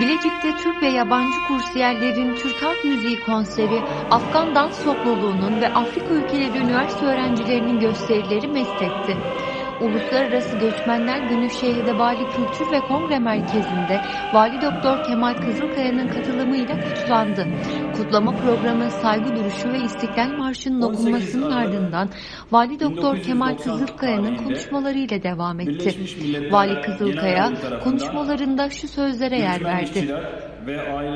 Bilecik'te Türk ve yabancı kursiyerlerin Türk Halk Müziği konseri, Afgan dans topluluğunun ve Afrika ülkeleri üniversite öğrencilerinin gösterileri mest etti. Uluslararası Göçmenler Günü Şehirde Vali Kültür ve Kongre Merkezi'nde Vali Doktor Kemal Kızılkaya'nın katılımıyla kutlandı. Kutlama programı saygı duruşu ve İstiklal Marşı'nın 18 okunmasının ardından Vali Doktor Kemal 1990 Kızılkaya'nın konuşmalarıyla devam etti. Vali Kızılkaya konuşmalarında şu sözlere yer verdi.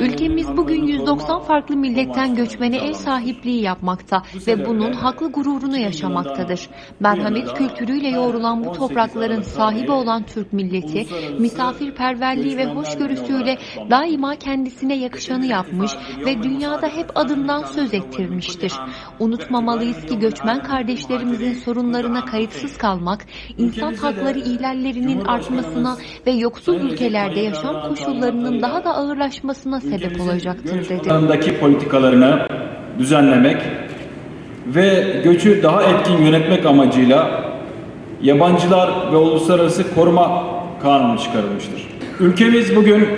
Ülkemiz bugün haklarını 190 koruma farklı milletten göçmene ev imzalamıştır. sahipliği yapmakta ve bunun haklı gururunu 2000 yaşamaktadır. Merhamet kültürüyle yoğrulan bu 18 toprakların sahibi olan Türk milleti misafirperverliği ve hoşgörüsüyle daima kendisine yakışanı yapmış ve dünyada hep adından söz ettirmiştir. Unutmamalıyız ki göçmen kardeşlerimizin sorunlarına kayıtsız kalmak, insan hakları ihlallerinin artmasına ve yoksul ülkelerde yaşam koşullarının daha da ağırlaşmasına sebep olacaktır dedi. alanındaki politikalarını düzenlemek ve göçü daha etkin yönetmek amacıyla yabancılar ve uluslararası koruma kanunu çıkarılmıştır. Ülkemiz bugün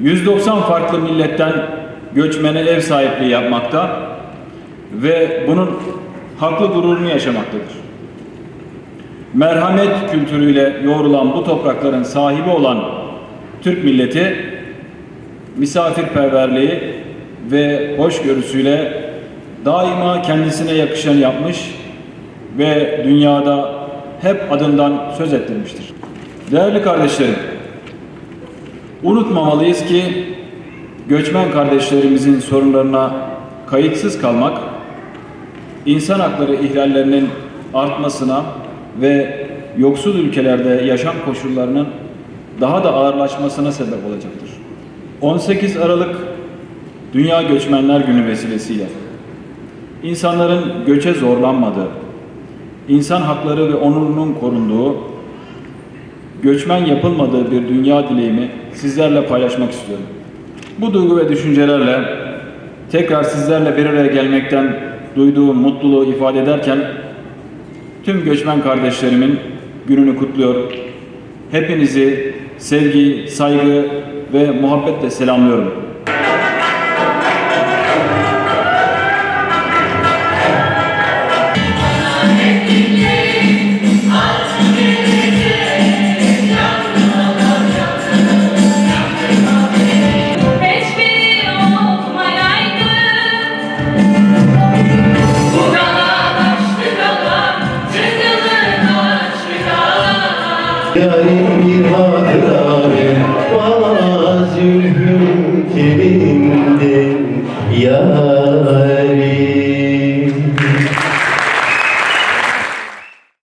190 farklı milletten göçmene ev sahipliği yapmakta ve bunun haklı gururunu yaşamaktadır. Merhamet kültürüyle yoğrulan bu toprakların sahibi olan Türk milleti misafirperverliği ve hoşgörüsüyle daima kendisine yakışanı yapmış ve dünyada hep adından söz ettirmiştir. Değerli kardeşlerim, unutmamalıyız ki göçmen kardeşlerimizin sorunlarına kayıtsız kalmak, insan hakları ihlallerinin artmasına ve yoksul ülkelerde yaşam koşullarının daha da ağırlaşmasına sebep olacaktır. 18 Aralık Dünya Göçmenler Günü vesilesiyle insanların göçe zorlanmadığı, insan hakları ve onurunun korunduğu, göçmen yapılmadığı bir dünya dileğimi sizlerle paylaşmak istiyorum. Bu duygu ve düşüncelerle tekrar sizlerle bir araya gelmekten duyduğum mutluluğu ifade ederken tüm göçmen kardeşlerimin gününü kutluyor. Hepinizi sevgi, saygı ve muhabbetle selamlıyorum. Hiçbiri olmayaydı يا